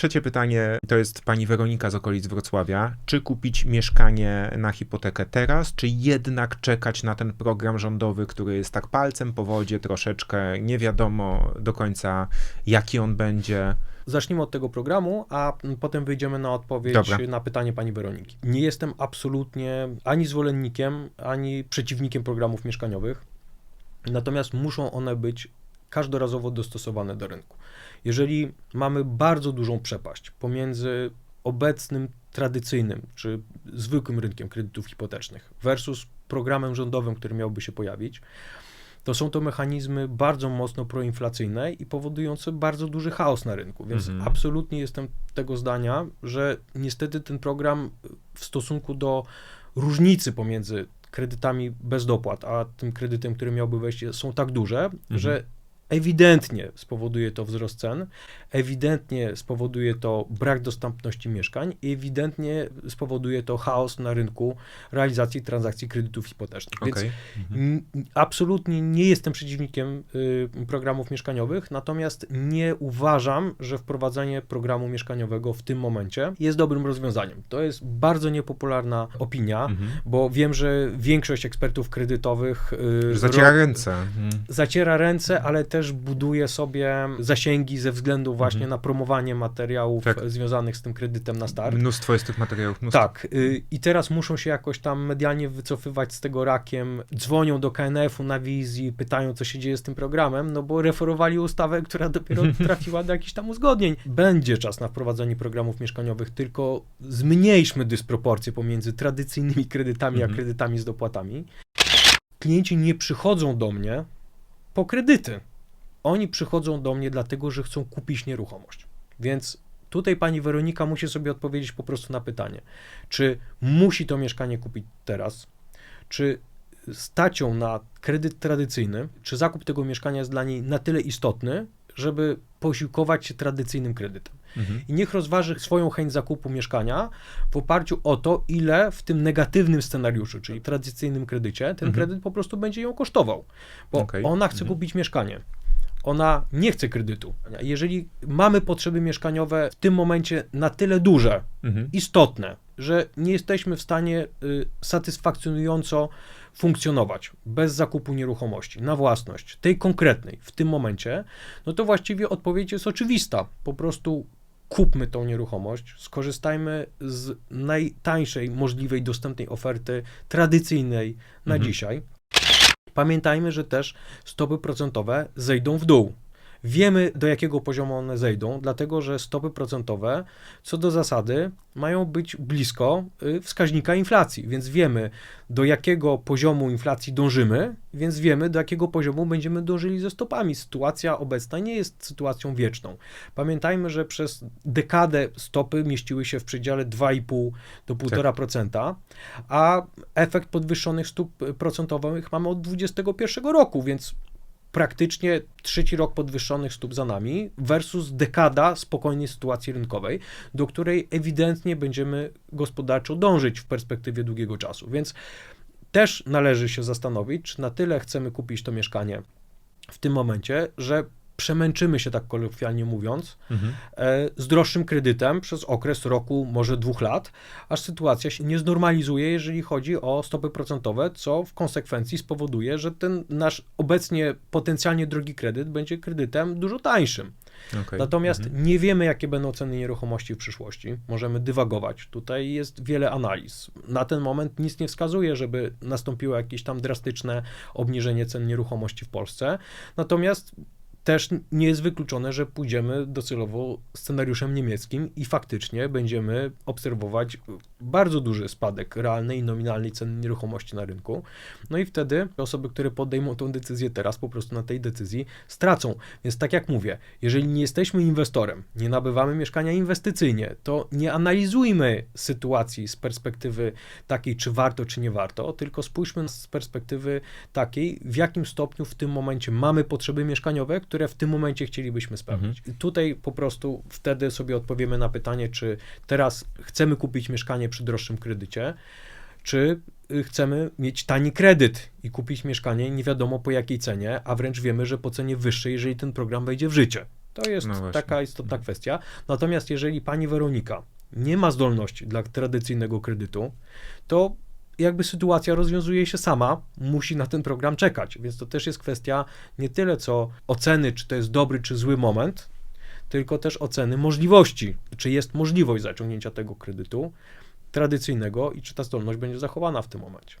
trzecie pytanie to jest pani Weronika z okolic Wrocławia. Czy kupić mieszkanie na hipotekę teraz, czy jednak czekać na ten program rządowy, który jest tak palcem po wodzie troszeczkę, nie wiadomo do końca jaki on będzie. Zacznijmy od tego programu, a potem wyjdziemy na odpowiedź Dobra. na pytanie pani Weroniki. Nie jestem absolutnie ani zwolennikiem, ani przeciwnikiem programów mieszkaniowych, natomiast muszą one być każdorazowo dostosowane do rynku. Jeżeli mamy bardzo dużą przepaść pomiędzy obecnym tradycyjnym czy zwykłym rynkiem kredytów hipotecznych versus programem rządowym, który miałby się pojawić, to są to mechanizmy bardzo mocno proinflacyjne i powodujące bardzo duży chaos na rynku. Więc Mhm. absolutnie jestem tego zdania, że niestety ten program w stosunku do różnicy pomiędzy kredytami bez dopłat, a tym kredytem, który miałby wejść, są tak duże, że ewidentnie spowoduje to wzrost cen, ewidentnie spowoduje to brak dostępności mieszkań i ewidentnie spowoduje to chaos na rynku realizacji transakcji kredytów hipotecznych. Więc Okej. N- Absolutnie nie jestem przeciwnikiem y, programów mieszkaniowych, natomiast nie uważam, że wprowadzenie programu mieszkaniowego w tym momencie jest dobrym rozwiązaniem. To jest bardzo niepopularna opinia, Mhm. bo wiem, że większość ekspertów kredytowych y, Zaciera ręce. Mhm. zaciera ręce, ale też buduje sobie zasięgi ze względu właśnie Mhm. na promowanie materiałów Tak. związanych z tym kredytem na start. Mnóstwo jest tych materiałów. Mnóstwo. Tak, y, i teraz muszą się jakoś tam medialnie wycofywać z tego rakiem, dzwonią do KNF-u na wizji, pytają, co się dzieje z tym programem, no bo referowali ustawę, która dopiero trafiła do jakichś tam uzgodnień. Będzie czas na wprowadzenie programów mieszkaniowych, tylko zmniejszmy dysproporcje pomiędzy tradycyjnymi kredytami, a Mhm. kredytami z dopłatami. Klienci nie przychodzą do mnie po kredyty. Oni przychodzą do mnie dlatego, że chcą kupić nieruchomość. Więc tutaj pani Weronika musi sobie odpowiedzieć po prostu na pytanie, czy musi to mieszkanie kupić teraz, czy stać ją na kredyt tradycyjny, czy zakup tego mieszkania jest dla niej na tyle istotny, żeby posiłkować się tradycyjnym kredytem. Mhm. I niech rozważy swoją chęć zakupu mieszkania w oparciu o to, ile w tym negatywnym scenariuszu, czyli tradycyjnym kredycie, ten Mhm. kredyt po prostu będzie ją kosztował. Bo Okej. ona chce Mhm. kupić mieszkanie. Ona nie chce kredytu. Jeżeli mamy potrzeby mieszkaniowe w tym momencie na tyle duże, Mhm. istotne, że nie jesteśmy w stanie y, satysfakcjonująco funkcjonować bez zakupu nieruchomości na własność, tej konkretnej w tym momencie, no to właściwie odpowiedź jest oczywista. Po prostu kupmy tą nieruchomość, skorzystajmy z najtańszej możliwej dostępnej oferty tradycyjnej na Mhm. dzisiaj. Pamiętajmy, że też stopy procentowe zejdą w dół. Wiemy, do jakiego poziomu one zejdą, dlatego że stopy procentowe, co do zasady, mają być blisko y, wskaźnika inflacji, więc wiemy, do jakiego poziomu inflacji dążymy, więc wiemy, do jakiego poziomu będziemy dążyli ze stopami. Sytuacja obecna nie jest sytuacją wieczną. Pamiętajmy, że przez dekadę stopy mieściły się w przedziale 2,5 do 1,5%, a efekt podwyższonych stóp procentowych mamy od 2021 roku, więc praktycznie trzeci rok podwyższonych stóp za nami versus dekada spokojnej sytuacji rynkowej, do której ewidentnie będziemy gospodarczo dążyć w perspektywie długiego czasu. Więc też należy się zastanowić, czy na tyle chcemy kupić to mieszkanie w tym momencie, że przemęczymy się, tak kolokwialnie mówiąc, Mhm. e, z droższym kredytem przez okres roku, może dwóch lat, aż sytuacja się nie znormalizuje, jeżeli chodzi o stopy procentowe, co w konsekwencji spowoduje, że ten nasz obecnie potencjalnie drogi kredyt będzie kredytem dużo tańszym. Okej. Natomiast Mhm. nie wiemy, jakie będą ceny nieruchomości w przyszłości. Możemy dywagować. Tutaj jest wiele analiz. Na ten moment nic nie wskazuje, żeby nastąpiło jakieś tam drastyczne obniżenie cen nieruchomości w Polsce. Natomiast też nie jest wykluczone, że pójdziemy docelowo scenariuszem niemieckim i faktycznie będziemy obserwować bardzo duży spadek realnej i nominalnej ceny nieruchomości na rynku. No i wtedy osoby, które podejmą tę decyzję teraz, po prostu na tej decyzji stracą. Więc tak jak mówię, jeżeli nie jesteśmy inwestorem, nie nabywamy mieszkania inwestycyjnie, to nie analizujmy sytuacji z perspektywy takiej, czy warto, czy nie warto, tylko spójrzmy z perspektywy takiej, w jakim stopniu w tym momencie mamy potrzeby mieszkaniowe, które w tym momencie chcielibyśmy spełnić. I tutaj po prostu wtedy sobie odpowiemy na pytanie, czy teraz chcemy kupić mieszkanie przy droższym kredycie, czy y, chcemy mieć tani kredyt i kupić mieszkanie nie wiadomo po jakiej cenie, a wręcz wiemy, że po cenie wyższej, jeżeli ten program wejdzie w życie. To jest No taka istotna kwestia. Natomiast jeżeli pani Weronika nie ma zdolności dla tradycyjnego kredytu, to jakby sytuacja rozwiązuje się sama, musi na ten program czekać. Więc to też jest kwestia nie tyle co oceny, czy to jest dobry czy zły moment, tylko też oceny możliwości, czy jest możliwość zaciągnięcia tego kredytu tradycyjnego i czy ta zdolność będzie zachowana w tym momencie.